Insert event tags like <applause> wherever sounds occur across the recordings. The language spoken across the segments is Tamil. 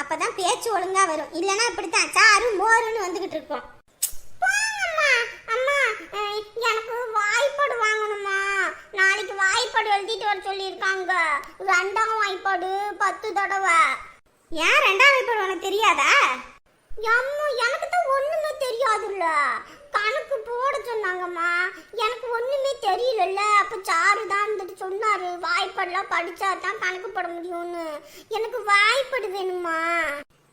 அப்பதான் பேச்சு ஒழுங்கா வரும். இல்லனா இப்படித்தான். சாரு மோருன்னு வந்துகிட்டு இருக்கோம். அம்மா எனக்கு வாய்ப்பாடு வாங்கணுமா நாளைக்கு வாய்ப்பாடு எழுதிட்டு வர சொல்லியிருக்காங்க. ரெண்டாம் வாய்ப்பாடு பத்து தடவை. ஏன் ரெண்டாம் வாய்ப்பாடு உனக்கு தெரியாதா? அம்மா எனக்கு தான் ஒண்ணுமே தெரியாதுல்ல. கணக்கு போட சொன்னாங்கம்மா. எனக்கு ஒண்ணுமே தெரியலல்ல. அப்ப சாரு தான் இருந்துட்டு சொன்னாரு. வாய்ப்பாடுலாம் படிச்சா தான் கணக்கு போட முடியும்னு. எனக்கு வாய்ப்பாடு வேணுமா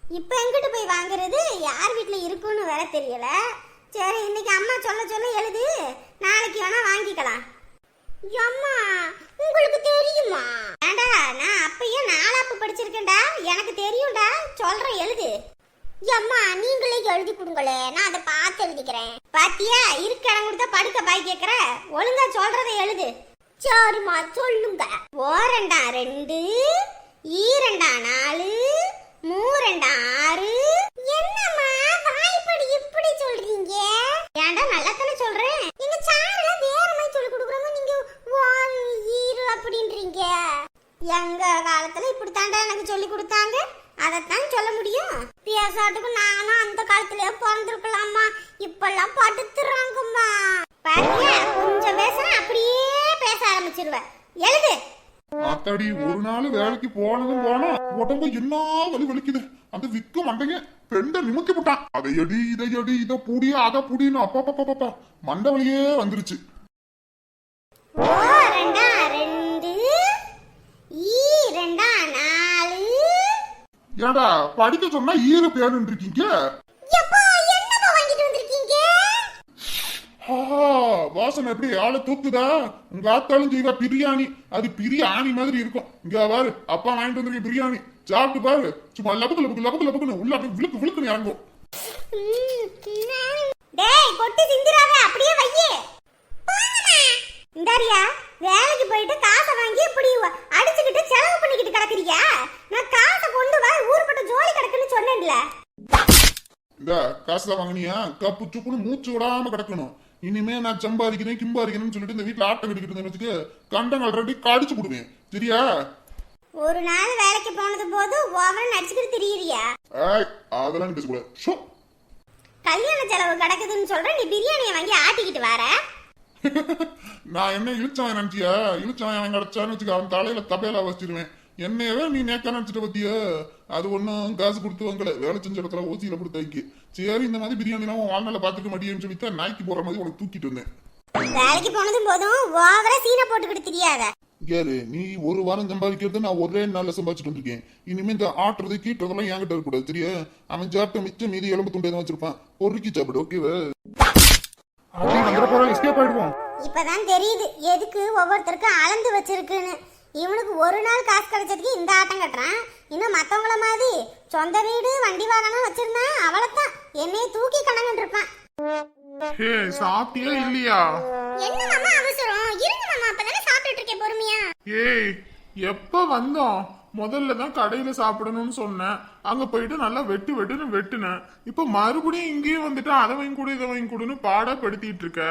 இப்போ எங்கிட்டு போய் வாங்குறது? யார் வீட்டில் இருக்குன்னு வேற தெரியல. சரி இன்னைக்கு அம்மா சொல்ல சொல்ல எழுது. நாளைக்கு வேணா வாங்கிக்கலாம். அம்மா உங்களுக்கு தெரியுமா? ஏண்டா நான் அப்பயே நாலாப்பு படிச்சிருக்கேன்டா. எனக்கு தெரியும்டா. சொல்றேன் எழுது. அம்மா நீங்களே எழுதி கொடுங்களே. நான் அதை பார்த்து எழுதிக்கிறேன். பாத்தியா? இருக்க இடம் கொடுத்தா படுக்க பாய் கேக்குற? ஒழுங்கா சொல்றதை எழுது. சரிம்மா சொல்லுங்க. ஓரண்டா ரெண்டு ஈரெண்டா நாலு மூரண்டா ஆறு. என்னம்மா வாய்ப்படி இப்படி சொல்றீங்க? ஏன்டா நல்லா தானே சொல்றேன். எங்க சாருல வேற மாதிரி சொல்லி கொடுக்குறாங்க நீங்க ஒன் ஈரு அப்படின்றீங்க. எங்க காலத்துல இப்படி தாண்டா எனக்கு சொல்லி கொடுத்தாங்க. அதைத்தான் சொல்ல முடியும். பேசாட்டுக்கு நானும் அந்த காலத்திலேயே பிறந்திருக்கலாமா? இப்பெல்லாம் படுத்துறாங்கம்மா. பாருங்க கொஞ்சம் பேசுனா அப்படியே பேச ஆரம்பிச்சிருவேன் எழுது. அத்தாடி ஒரு நாள் வேலைக்கு போனதும் போனா உடம்பு என்ன வலி வலிக்குது? அந்த விக்கு மண்டைங்க பெண்ட நிமித்தி விட்டான். அதை எடி இதை எடி இதை புடி அதை புடின்னு அப்பா அப்பா அப்பா மண்டை வலியே வந்துருச்சு. ஏடா படிக்க சொன்னா ஈர பேருன்னு இருக்கீங்க வாசனை எப்படி ஆளை தூக்குதா? உங்க ஆத்தாலும் செய்வா பிரியாணி. அது பிரியாணி மாதிரி இருக்கும். இங்க பாரு அப்பா வாங்கிட்டு வந்திருக்க பிரியாணி. சாப்பிட்டு பாரு. சும்மா லபக்கு லபக்கு லபக்கு லபக்குன்னு உள்ள அப்படியே விழுக்கு விழுக்குன்னு இறங்கும். டேய் கொட்டி சிந்திராத அப்படியே வையே. இந்தாரியா. வேலைக்கு போயிட்டு காசை வாங்கி இப்படி அடிச்சுக்கிட்டு செலவு பண்ணிக்கிட்டு கிடக்குறியா? நான் காசை கொண்டு வா ஊர்பட்ட ஜோலி கிடக்குன்னு சொன்னேன்ல. இந்த காசுல வாங்கினியா? கப்பு சுப்புன்னு மூச்சு விடாம கிடக்கணும். இனிமே நான் சம்பாதிக்கிறேன் கிம்பாதிக்கிறேன்னு சொல்லிட்டு இந்த வீட்டுல ஆட்டம் கட்டிக்கிட்டு இருந்தேன்னு கண்டங்கள் ரெண்டு கடிச்சு போடுவேன். சரியா? ஒரு நாள் வேலைக்கு போனது போது ஓவரன் அடிச்சுக்கிட்டு திரியிறியா? ஏய் அதெல்லாம் பேசக்கூடாது. கல்யாண செலவு கிடக்குதுன்னு சொல்ற நீ பிரியாணியை வாங்கி ஆட்டிக்கிட்டு வர. நான் என்ன இழுச்சவன் நினைச்சியா? இழுச்சவன் கிடைச்சான்னு வச்சுக்க அவன் தலையில தபையில வச்சிருவேன். என்னையவே நீ நேக்க நினைச்சிட்டு பத்தியா அது ஒண்ணும் காசு கொடுத்து வாங்கல. வேலை செஞ்ச இடத்துல ஓசியில கொடுத்தாக்கி சரி இந்த மாதிரி பிரியாணிலாம் உன் வாழ்நாள பாத்துக்க மாட்டேன்னு சொல்லித்தான் நாய்க்கு போற மாதிரி உனக்கு தூக்கிட்டு வந்தேன். வேலைக்கு போனதும் போதும் ஓவரா சீனை போட்டுக்கிட்டு தெரியாத. கேளு நீ ஒரு வாரம் சம்பாதிக்கிறது நான் ஒரே நாள்ல சம்பாதிச்சுட்டு வந்திருக்கேன். இனிமே இந்த ஆட்டுறது கீட்டுறதெல்லாம் என்கிட்ட இருக்கக்கூடாது சரியா? அவன் சாப்பிட்ட மிச்சம் மீதி எலும்பு துண்டு எதுவும் வச்சிருப்பான். பொறுக்கி சாப்பிடு ஓகேவா அப்படி வந்துட போறோம் எஸ்கேப் ஆயிடுவோம். இப்பதான் தெரியுது எதுக்கு ஒவ்வொருத்தருக்கும் அளந்து வச்சிருக்குன்னு. இவனுக்கு ஒரு நாள் காசு கிடைச்சதுக்கு இந்த ஆட்டம் கட்டுறான். இன்னும் மத்தவங்கள மாதிரி சொந்த வீடு வண்டி வாகனம் வச்சிருந்தான் அவளைத்தான் என்னைய தூக்கி கணங்கிட்டு இருப்பான். ஹே சாப்பிட்டியா இல்லையா? என்ன மாமா அவசரம்? இருங்க மாமா அப்பதானே சாப்பிட்டுட்டு இருக்கேன் பொறுமையா. ஏய் எப்ப வந்தோம்? முதல்ல தான் கடையில சாப்பிடணும்னு சொன்னேன். அங்க போயிட்டு நல்லா வெட்டு வெட்டுன்னு வெட்டுனேன். இப்ப மறுபடியும் இங்கேயும் வந்துட்டு அதை வாங்கி கொடு இதை வாங்கி கொடுன்னு பாடா படுத்திட்டு இருக்க.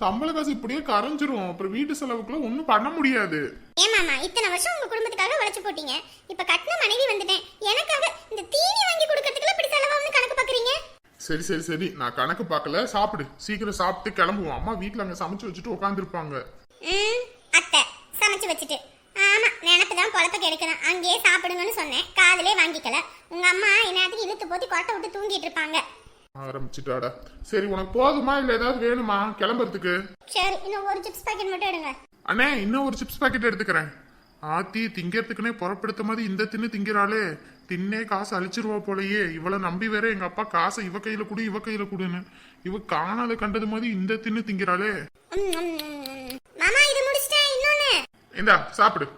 சம்பள காசு இப்படியே கரைஞ்சிரும். அப்புறம் வீட்டு செலவுக்குள்ள ஒன்றும் பண்ண முடியாது. ஏன் மாமா இத்தனை வருஷம் உங்க குடும்பத்துக்காக உழைச்சு போட்டீங்க. இப்ப கட்டின மனைவி வந்துட்டேன். எனக்காக இந்த தீனி வாங்கி கொடுக்கறதுக்குள்ள இப்படி செலவாகும்னு கணக்கு பாக்குறீங்க? சரி சரி சரி. நான் கணக்கு பார்க்கல. சாப்பிடு. சீக்கிரம் சாப்பிட்டு கிளம்புவோம். அம்மா வீட்ல அங்க சமைச்சு வச்சுட்டு உட்காந்துருப்பாங்க அத்தை சமைச்சு வச்சுட்டு. தான் பொழப்ப கெடுக்கணும். அங்கேயே சாப்பிடுங்கன்னு சொன்னேன். காதுலே வாங்கிக்கல. உங்க அம்மா என்னத்துக்கு இழுத்து போத்தி கொட்டை விட்டு தூங்கிட்டு இருப்பாங்க. ஆரம்பிச்சுட்டாடா. சரி உனக்கு போதுமா இல்ல ஏதாவது வேணுமா? கிளம்புறதுக்கு. சரி இன்னும் ஒரு சிப்ஸ் பாக்கெட் மட்டும் எடுங்க. அண்ணே இன்னும் ஒரு சிப்ஸ் பாக்கெட் எடுத்துக்கிறேன். ஆத்தி திங்கிறதுக்குனே புறப்படுத்த மாதிரி இந்த தின்னு திங்கிறாளே. தின்னே காசு அழிச்சிருவா போலயே. இவளை நம்பி வேற எங்க அப்பா காசை இவ கையில கொடு இவ கையில கொடுன்னு. இவ காணாத கண்டது மாதிரி இந்த தின்னு திங்கிறாளே. மாமா இது முடிச்சிட்டேன். இன்னொன்னு. இந்தா சாப்பிடு.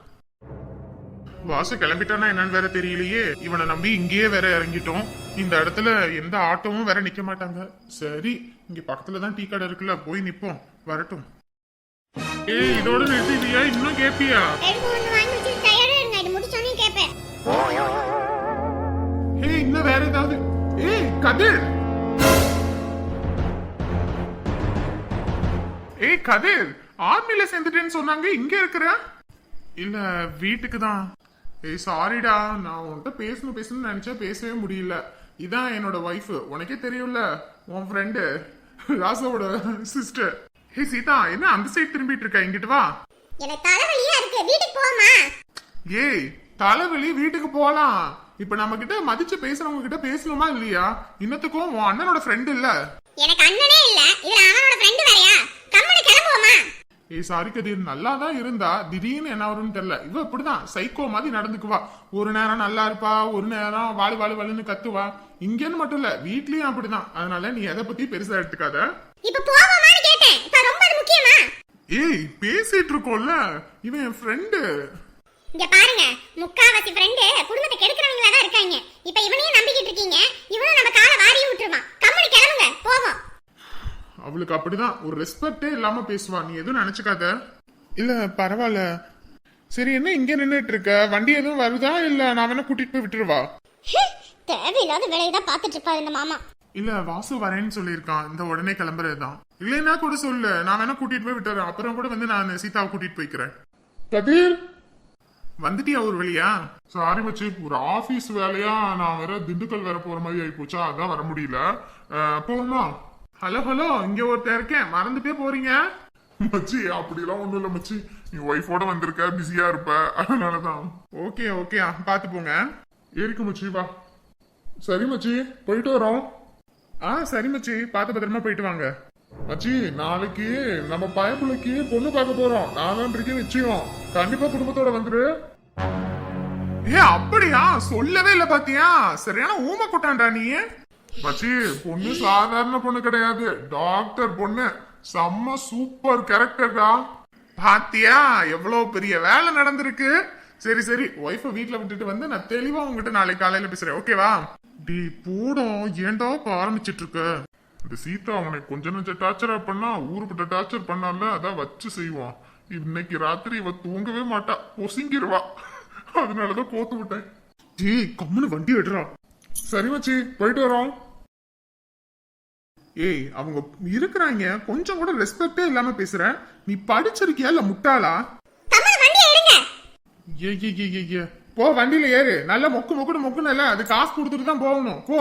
வாசு கிளம்பிட்டானா என்னன்னு வேற தெரியலையே. இவனை நம்பி இங்கேயே வேற இறங்கிட்டோம். இந்த இடத்துல எந்த ஆட்டோவும் வேற நிக்க மாட்டாங்க. சரி இங்க பக்கத்துல தான் டீ கடை இருக்குல்ல போய் நிப்போம். வரட்டும். ஏய் இதோட நிறுத்திட்டியா இன்னும் கேப்பியா? ஏய் இன்னும் வேற ஏதாவது? ஏய் கதிர்! ஏய் கதிர் ஆர்மில சேர்ந்துட்டேன்னு சொன்னாங்க. இங்க இருக்கிற? இல்ல வீட்டுக்கு தான் ஏய் சாரிடா நான் உன்கிட்ட பேசணும் பேசணும்னு நினைச்சா பேசவே முடியல. இதான் என்னோட ஒய்ஃப் உனக்கே தெரியும்ல உன் ஃப்ரெண்டு ராசாவோட சிஸ்டர் ஹே சீதா என்ன அந்த சைடு திரும்பிட்டு இருக்க? இங்கிட்டு வா. எனக்கு தலைவலியா இருக்கு. வீட்டுக்கு போமா ஏய் தலைவலி வீட்டுக்கு போலாம். இப்ப நம்ம கிட்ட மதிச்சு பேசுறவங்க கிட்ட பேசணுமா இல்லையா? இன்னத்துக்கும் உன் அண்ணனோட ஃப்ரெண்ட் இல்ல. எனக்கு அண்ணனே இல்ல. இதுல அவனோட ஃப்ரெண்ட் வேறயா? கம்மனு கிளம்புவோமா? ஏய் சாரி கதிர் நல்லா தான் இருந்தா திடீர்னு என்ன வரும்னு தெரியல. இவ இப்படிதான் சைக்கோ மாதிரி நடந்துக்குவா. ஒரு நேரம் நல்லா இருப்பா ஒரு நேரம் வாழு வாழு வாழுன்னு கத்துவா. இங்கன்னு மட்டும் இல்ல வீட்லயும் அப்படிதான். அதனால நீ எதை பத்தி பெருசா எடுத்துக்காத. இப்ப போவோமான்னு கேட்டேன். இப்ப ரொம்ப அது முக்கியமா? ஏய் பேசிட்டு இருக்கோம்ல. இவன் என் ஃப்ரெண்டு இங்க பாருங்க முக்காவாசி ஃப்ரெண்டு குடும்பத்தை கெடுக்கிறவங்களா தான் இருக்காங்க. இப்ப இவனையும் நம்பிக்கிட்டு இருக்கீங்க. இவனும் நம்ம காலை வாரி விட்டுருவான். கம்மனு கிளம்புங்க போவோம். அவளுக்கு அப்படிதான். ஒரு ரெஸ்பெக்டே இல்லாம பேசுவா. நீ எதுவும் நினைச்சுக்காத. இல்ல பரவாயில்ல. சரி என்ன இங்க நின்னுட்டு இருக்க வண்டி எதுவும் வருதா? இல்ல நான் வேணா கூட்டிட்டு போய் விட்டுருவா? தேவையில்லாத வேலையை தான் பார்த்துட்டு இருப்பாரு இந்த மாமா. இல்ல வாசு வரேன்னு சொல்லியிருக்கான் இந்த உடனே கிளம்புறதுதான். இல்லைன்னா கூட சொல்லு. நான் வேணா கூட்டிட்டு போய் விட்டுறேன். அப்புறம் கூட வந்து நான் சீதாவை கூட்டிட்டு போய்க்கிறேன். கதிர்! வந்துட்டியா ஒரு வழியா? சாரி மச்சி. ஒரு ஆபீஸ் வேலையா? நான் வேற திண்டுக்கல் வேற போற மாதிரி ஆயி போச்சா அதான் வர முடியல. போகுமா ஹலோ ஹலோ இங்க ஒருத்தன் இருக்கேன். மறந்துட்டே போறீங்க? மச்சி அப்படிலாம் ஒண்ணும் இல்ல மச்சி. நீ ஒய்ஃபோட வந்திருக்க பிஸியா இருப்ப. அதனாலதான். Okay okay. பாத்து போங்க. ஏறிக்கு மச்சி வா. சரி மச்சி போயிட்டு வரோம். ஆ சரி மச்சி. பார்த்து பத்திரமா போயிட்டு வாங்க. மச்சி நாளைக்கு நம்ம பயப்புள்ளைக்கு பொண்ணு பார்க்க போறோம். நாலான்றைக்கு நிச்சயம். கண்டிப்பா குடும்பத்தோட வந்துரு. ஏ அப்படியா? சொல்லவே இல்ல பாத்தியா? சரியான ஊம கொட்டான்டா நீ. மச்சி பொண்ணு சாதாரண பொண்ணு கிடையாது. டாக்டர் பொண்ணு. செம்ம சூப்பர் கேரக்டர்டா பாத்தியா எவ்வளவு பெரிய வேலை நடந்திருக்கு. சரி சரி ஒய்ஃபை வீட்ல விட்டுட்டு வந்து நான் தெளிவா உங்ககிட்ட நாளைக்கு காலையில பேசுறேன். ஓகேவா டி பூடம் ஏன்டா இப்ப ஆரம்பிச்சிட்டு இருக்க? இந்த சீதா அவனை கொஞ்ச நஞ்சம் டார்ச்சரா பண்ணா ஊருப்பட்ட டார்ச்சர் பண்ணால அதான் வச்சு செய்வான் இன்னைக்கு ராத்திரி இவ தூங்கவே மாட்டா பொசுங்கிருவா. அதனாலதான் கோத்து விட்டேன். டேய் கம்முன்னு வண்டி எடுறா. சரி மச்சி போயிட்டு வரோம். ஏய் அவங்க இருக்கிறாங்க. கொஞ்சம் கூட ரெஸ்பெக்டே இல்லாம பேசுற. நீ படிச்சிருக்கியா இல்ல முட்டாளா? ஏ ஏ ஏ ஏ, ஏ போ வண்டியில ஏறு. நல்லா மொக்கு மொக்குன்னு மொக்குன்னு அது காசு கொடுத்துட்டு தான் போகணும். போ.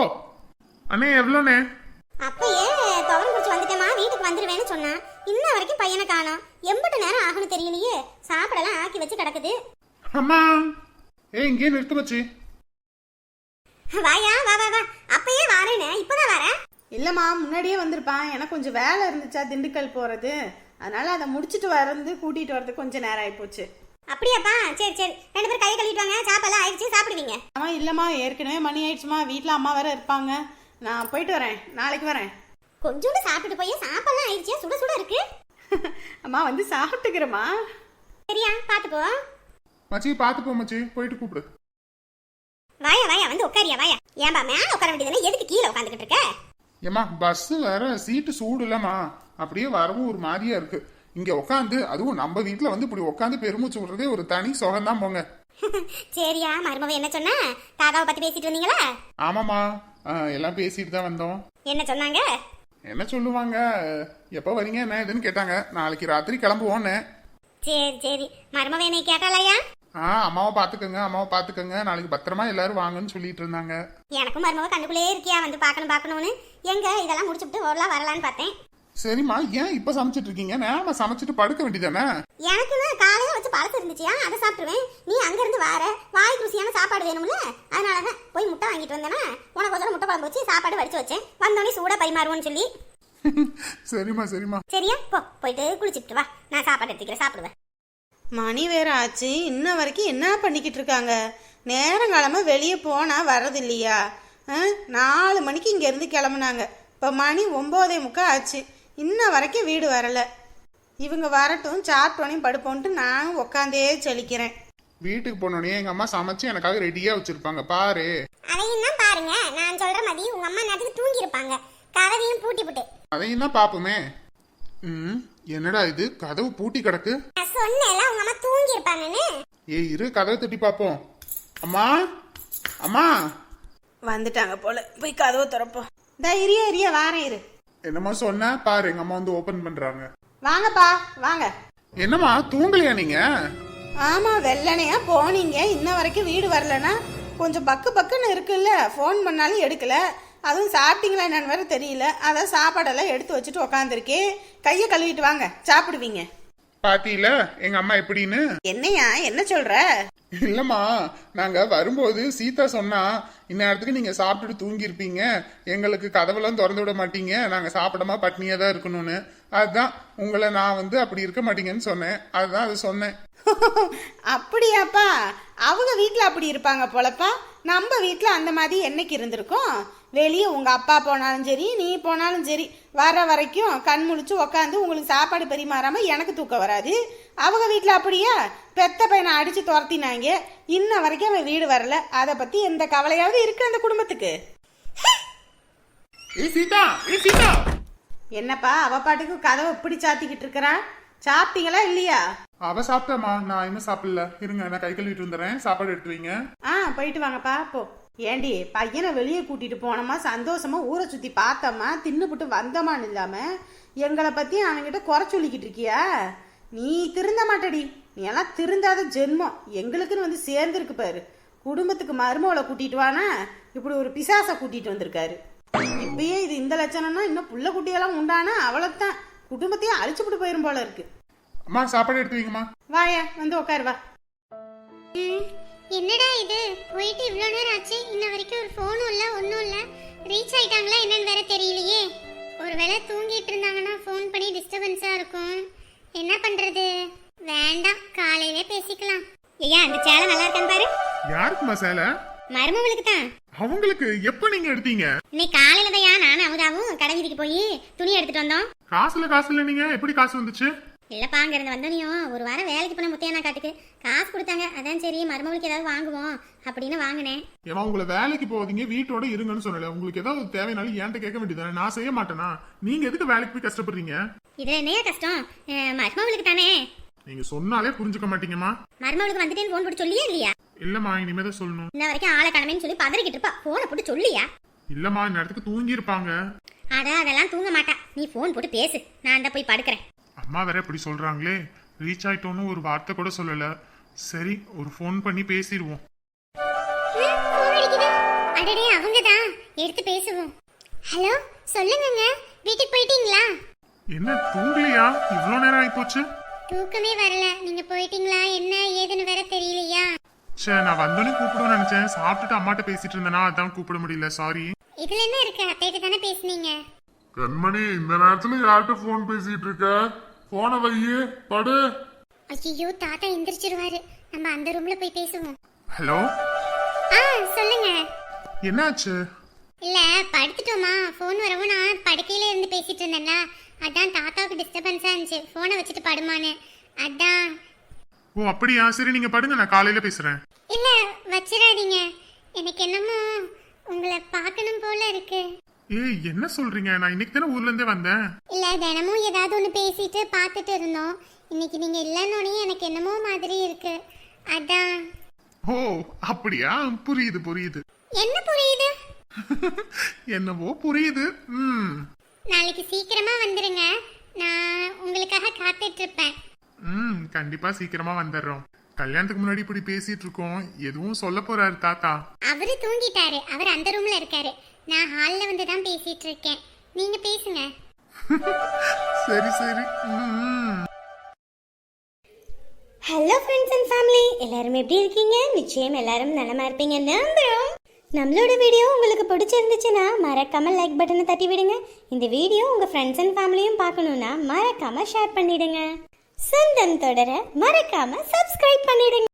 அண்ணே எவ்வளோண்ணே? அப்பயே துவரம் குடிச்சு வந்துட்டேமா வீட்டுக்கு வந்துருவேன்னு சொன்னா இன்ன வரைக்கும் பையனை காணோம். எம்பிட்டு நேரம் ஆகணும் தெரியலையே. சாப்பிடலாம் ஆக்கி வச்சு கிடக்குது. அம்மா. ஏய் இங்கே நிறுத்து வாயா வா வா வா. அப்பயே வரேன் இல்லைம்மா முன்னாடியே வந்திருப்பான். எனக்கு கொஞ்சம் வேலை இருந்துச்சா திண்டுக்கல் போகிறது அதனால அதை முடிச்சுட்டு வரது கூட்டிகிட்டு வரதுக்கு கொஞ்சம் நேரம் ஆகிப்போச்சு அப்படியாப்பா? சரி சரி. ரெண்டு பேரும் கையை கழுவிட்டு வாங்க. சாப்பாடுலாம் ஆயிடுச்சு சாப்பிடுவீங்க. அம்மா இல்லைம்மா ஏற்கனவே மணி ஆயிடுச்சுமா. வீட்டில் அம்மா வேற இருப்பாங்க. நான் போயிட்டு வரேன். நாளைக்கு வரேன். கொஞ்சோண்டு சாப்பிட்டுட்டு போய் சாப்பாடுலாம் ஆயிடுச்சு. சுட சுட இருக்கு. <laughs> அம்மா வந்து சாப்பிட்டுக்கிறேம்மா. சரியா பாத்து போ மச்சி பார்த்து போ மச்சி. போயிட்டு கூப்பிடு. வாயா வாயா வந்து உட்காரியா வாயா. ஏன்பா மேல உட்கார வேண்டியதுல எதுக்கு கீழே உட்காந்துக்கிட்டு இருக்க? ஏம்மா பஸ் வேற சீட்டு சூடு இல்லம்மா. அப்படியே வரவும் ஒரு மாதிரியா இருக்கு. இங்க உட்காந்து அதுவும் நம்ம வீட்ல வந்து இப்படி உட்காந்து பெருமூச்சு விடுறதே ஒரு தனி சுகம்தான் போங்க. <laughs> சரியா மருமவ என்ன சொன்னா? தாத்தாவை பத்தி பேசிட்டு வந்தீங்களா? ஆமாம்மா. ஆ, எல்லாம் பேசிட்டு தான் வந்தோம். என்ன சொன்னாங்க? என்ன சொல்லுவாங்க? எப்போ வரீங்க என்ன ஏதுன்னு கேட்டாங்க. நாளைக்கு ராத்திரி கிளம்புவோன்னு. சரி சரி. மருமவ என்னை கேட்டாலயா ஆ அம்மாவை பார்த்துக்கோங்க அம்மாவை பார்த்துக்கோங்க. நாளைக்கு பத்திரமா எல்லாரும் வாங்கன்னு சொல்லிட்டு இருந்தாங்க. எனக்கும் மருமவ கண்ணுக்குள்ளே இருக்கியா? வந்து பார்க்கணும் பார்க்கணும்னு. எங்க? இதெல்லாம் முடிச்சுட்டு வரலாம் வரலான்னு பார்த்தேன். சரிம்மா ஏன் இப்போ சமைச்சிட்டு இருக்கீங்க? நேரமா சமைச்சிட்டு படுக்க வேண்டியதானே? எனக்குன்னு காலையில வச்சு பழசு இருந்துச்சியா? அதை சாப்பிட்டுருவேன். நீ அங்க இருந்து வார. வாய்க்கு ருசியான சாப்பாடு வேணும்ல? அதனாலதான் போய் முட்டை வாங்கிட்டு வந்தேனா. உனக்கு ஒரு முட்டை குழம்பு வச்சு சாப்பாடு வடிச்சு வச்சேன். வந்தோடனே சூடா பரிமாறுவோன்னு சொல்லி. <laughs> சரிம்மா சரிம்மா. சரியா? போ போயிட்டு குளிச்சுட்டு வா. நான் சாப்பாடு எடுத்துக்கிறேன் சாப்பிடுவேன். மணி வேற ஆச்சு. இன்ன வரைக்கும் என்ன பண்ணிக்கிட்டு இருக்காங்க? நேரங்காலமாக வெளியே போனால் வர்றது இல்லையா ஆ? நாலு மணிக்கு இங்கேருந்து கிளம்புனாங்க. இப்போ மணி ஒம்போதே முக்கா ஆச்சு. இன்ன வரைக்கும் வீடு வரலை. இவங்க வரட்டும் சாப்பிட்டோனையும் படுப்போன்ட்டு நானும் உக்காந்தே செலிக்கிறேன் வீட்டுக்கு போனோடனே எங்க அம்மா சமைச்சு எனக்காக ரெடியா வச்சிருப்பாங்க. பாரு. அதையும் தான் பாருங்க. நான் சொல்ற மாதிரி உங்க அம்மா நேரத்துக்கு தூங்கி இருப்பாங்க கதவையும் பூட்டி போட்டு. அதையும் தான் பாப்போமே. ம் என்னடா இது? கதவு பூட்டி கிடக்கு. நான் சொன்னேன்ல உங்க அம்மா தூங்கி இருப்பாங்கன்னு ஏய் இரு கதவை தட்டி பாப்போம் அம்மா அம்மா. வந்துட்டாங்க போல. போய் கதவை திறப்போம். இந்த இரிய இரிய வாரேன் இரு. என்னம்மா சொன்ன? பாரு எங்க அம்மா வந்து ஓபன் பண்றாங்க. வாங்கப்பா வாங்க. என்னம்மா தூங்கலையா நீங்க? ஆமா வெள்ளனையா போனீங்க. இன்ன வரைக்கும் வீடு வரலனா கொஞ்சம் பக்கு பக்குன்னு இருக்குல்ல. ஃபோன் பண்ணாலும் எடுக்கல. அதுவும் சாப்பிட்டீங்களா என்னன்னு வேற தெரியல. அதான் சாப்பாடெல்லாம் எடுத்து வச்சுட்டு உக்காந்துருக்கேன். கையை கழுவிட்டு வாங்க. சாப்பிடுவீங்க. பாத்தீல எங்க அம்மா எப்படின்னு? என்னையா? என்ன சொல்ற? இல்லம்மா நாங்க வரும்போது சீதா சொன்னா இந்நேரத்துக்கு நீங்க சாப்பிட்டுட்டு தூங்கி இருப்பீங்க எங்களுக்கு கதவெல்லாம் திறந்து விட மாட்டீங்க. நாங்க சாப்பிடாம பட்னியா தான் இருக்கணும்னு. அதுதான். உங்களை நான் வந்து அப்படி இருக்க மாட்டீங்கன்னு சொன்னேன். அதுதான் அது சொன்னேன். <laughs> அப்படியாப்பா? அவங்க வீட்டில் அப்படி இருப்பாங்க போலப்பா. நம்ம வீட்டில் அந்த மாதிரி என்னைக்கு இருந்திருக்கோம்? வெளியே உங்கள் அப்பா போனாலும் சரி நீ போனாலும் சரி வர வரைக்கும் கண் முழிச்சு உக்காந்து உங்களுக்கு சாப்பாடு பரிமாறாம எனக்கு தூக்கம் வராது. அவங்க வீட்டில் அப்படியா? பெத்த பையனை அடித்து துரத்தினாங்க. இன்ன வரைக்கும் அவன் வீடு வரல. அதை பற்றி எந்த கவலையாவது இருக்கு அந்த குடும்பத்துக்கு? என்னப்பா அவ பாட்டுக்கு கதவை இப்படி சாத்திக்கிட்டு இருக்கிறா? சாப்பிட்டீங்களா இல்லையா? அவ சாப்பிட்டாமா நான் இன்னும் சாப்பிடல. இருங்க நான் கை கழுவிட்டு வந்துடுறேன். சாப்பாடு எடுத்து வைங்க. ஆ போயிட்டு வாங்கப்பா போ. ஏண்டி பையனை வெளியே கூட்டிட்டு போனோமா சந்தோஷமா ஊரை சுத்தி பார்த்தோமா தின்னுபுட்டு வந்தோமான்னு இல்லாம எங்களை பத்தி அவன்கிட்ட குறை சொல்லிக்கிட்டு இருக்கியா? நீ திருந்த மாட்டடி. நீ எல்லாம் திருந்தாத ஜென்மம். எங்களுக்குன்னு வந்து சேர்ந்துருக்கு பாரு. குடும்பத்துக்கு மருமவளை கூட்டிட்டு வானா இப்படி ஒரு பிசாசை கூட்டிட்டு வந்திருக்காரு. இப்பயே இது இந்த லட்சணம்னா இன்னும் புள்ள குட்டியெல்லாம் உண்டானா? அவ்வளவுதான். குடும்பத்தையும் அழிச்சுப்புட்டு போயிரும் போல இருக்கு. அம்மா சாப்பாடு எடுத்து வைங்கம்மா. வாயா வந்து உட்காரு வா. என்னடா இது? போயிட்டு இவ்வளோ நேரம் ஆச்சு. இன்ன வரைக்கும் ஒரு ஃபோனும் இல்லை ஒன்றும் இல்லை. ரீச் ஆயிட்டாங்களா என்னன்னு வேற தெரியலையே. ஒருவேளை தூங்கிட்டு இருந்தாங்கன்னா ஃபோன் பண்ணி டிஸ்டர்பன்ஸாக இருக்கும். என்ன பண்ணுறது வேண்டாம் காலையிலே பேசிக்கலாம். ஐயா அந்த சேலை நல்லா இருக்கான்னு பாரு. யாருக்குமா சேலை? மருமவளுக்கு தான். அவங்களுக்கு எப்ப நீங்க எடுத்தீங்க? இன்னைக்கு காலையில தான் நானும் அமுதாவும் கடை வீதிக்கு போய் துணி எடுத்துட்டு வந்தோம். காசுல காசு இல்ல நீங்க? எப்படி காசு வந்துச்சு? இல்லப்பா அங்க இருந்து வந்தோனையும் ஒரு வாரம் வேலைக்கு போன முத்தையண்ணா காட்டுக்கு. காசு கொடுத்தாங்க. அதான் சரி மருமகளுக்கு ஏதாவது வாங்குவோம் அப்படின்னு வாங்கினேன். ஏமா உங்களை வேலைக்கு போவதீங்க வீட்டோட இருங்கன்னு சொன்னல உங்களுக்கு ஏதாவது தேவைனாலும் என்கிட்ட கேட்க வேண்டியதானே நான் செய்ய மாட்டேனா? நீங்க எதுக்கு வேலைக்கு போய் கஷ்டப்படுறீங்க? இதுல என்னையா கஷ்டம்? மருமகளுக்கு தானே. நீங்க சொன்னாலே புரிஞ்சுக்க மாட்டீங்கம்மா. மருமகளுக்கு வந்துட்டேன்னு ஃபோன் போட்டு சொல்லியா இல்லையா? இல்லம்மா இனிமே தான் சொல்லணும். இன்ன வரைக்கும் ஆளை கடமைன்னு சொல்லி பதறிக்கிட்டு இருப்பா. போனை போட்டு சொல்லியா? இல்லம்மா இந்த இடத்துக்கு தூங்கி இருப்பாங்க அட அதெல்லாம் தூங்க மாட்டா. நீ ஃபோன் போட்டு பேசு. நான் அந்த போய் படுக்கிறேன். அம்மா வேற இப்படி சொல்றாங்களே. ரீச் ஆயிட்டோன்னு ஒரு வார்த்தை கூட சொல்லல. சரி ஒரு ஃபோன் பண்ணி பேசிடுவோம். அடடே அவங்க தான் எடுத்து பேசுவோம். ஹலோ சொல்லுங்கங்க. வீட்டுக்கு போயிட்டீங்களா? என்ன தூங்கலையா? இவ்வளோ நேரம் ஆயிப்போச்சு. தூக்கமே வரல. நீங்க போயிட்டீங்களா? என்ன ஏதுன்னு வேற தெரியலையா? சே நான் வந்தோடனே கூப்பிடுவேன்னு நினைச்சேன். சாப்பிட்டுட்டு அம்மாட்ட பேசிட்டு இருந்தேனா அதான் கூப்பிட முடியல. சாரி இதுல என்ன இருக்கு? அத்தைகிட்ட தானே பேசுனீங்க. கண்மணி இந்த நேரத்துல யார்கிட்ட போன் பேசிட்டு இருக்க? போன வையே படு. ஐயோ தாத்தா எந்திரிச்சிருவாரு. நம்ம அந்த ரூம்ல போய் பேசுவோம். ஹலோ? ஆ சொல்லுங்க. என்னாச்சு? இல்ல படுத்துட்டோமா. ஃபோன் வரவும் நான் படுக்கையில இருந்து பேசிட்டு இருந்தேன்ல. அதான் தாத்தாவுக்கு டிஸ்டர்பன்ஸா இருந்துச்சு. ஃபோனை வச்சுட்டு படுமான்னு. அதான். ஓ அப்படியா? சரி நீங்க படுங்க. நான் காலையில பேசுறேன். இல்ல வச்சிடாதீங்க. எனக்கு என்னமோ உங்களை பார்க்கணும் போல இருக்கு. ஏய் என்ன சொல்றீங்க? நான் இன்னைக்கு தானே ஊர்ல இருந்தே வந்தேன். தினமும் ஏதாவது ஒன்று பேசிட்டு பார்த்துட்டு இருந்தோம். இன்னைக்கு நீங்க இல்லைன்னொடனே எனக்கு என்னமோ மாதிரி இருக்கு. அதான். ஓ அப்படியா? புரியுது புரியுது. என்ன புரியுது? <laughs> என்னவோ புரியுது. ம். நாளைக்கு சீக்கிரமா வந்துருங்க. நான் உங்களுக்காக காத்துட்டு இருப்பேன் ம் கண்டிப்பா சீக்கிரமா வந்துடுறோம் கல்யாணத்துக்கு முன்னாடி இப்படி பேசிட்டு இருக்கோம் எதுவும் சொல்ல போறாரு தாத்தா. அவரு தூங்கிட்டாரு. அவர் அந்த ரூம்ல இருக்காரு. நான் ஹால்ல வந்து தான் பேசிட்டு இருக்கேன் நீங்க பேசுங்க. சரி சரி. ஹலோ ஃப்ரெண்ட்ஸ் அண்ட் ஃபேமிலி எல்லாரும் எப்படி இருக்கீங்க? நிச்சயம் எல்லாரும் நலமா இருப்பீங்க. நம்புறோம் நம்மளோட வீடியோ உங்களுக்கு பிடிச்சிருந்துச்சுன்னா மறக்காம லைக் பட்டனை தட்டி விடுங்க. இந்த வீடியோ உங்க ஃப்ரெண்ட்ஸ் அண்ட் ஃபேமிலியும் பார்க்கணும்னா மறக்காம ஷேர் பண்ணிடுங்க. சொந்தம் தொடர மறக்காம சப்ஸ்கிரைப் பண்ணிடுங்க.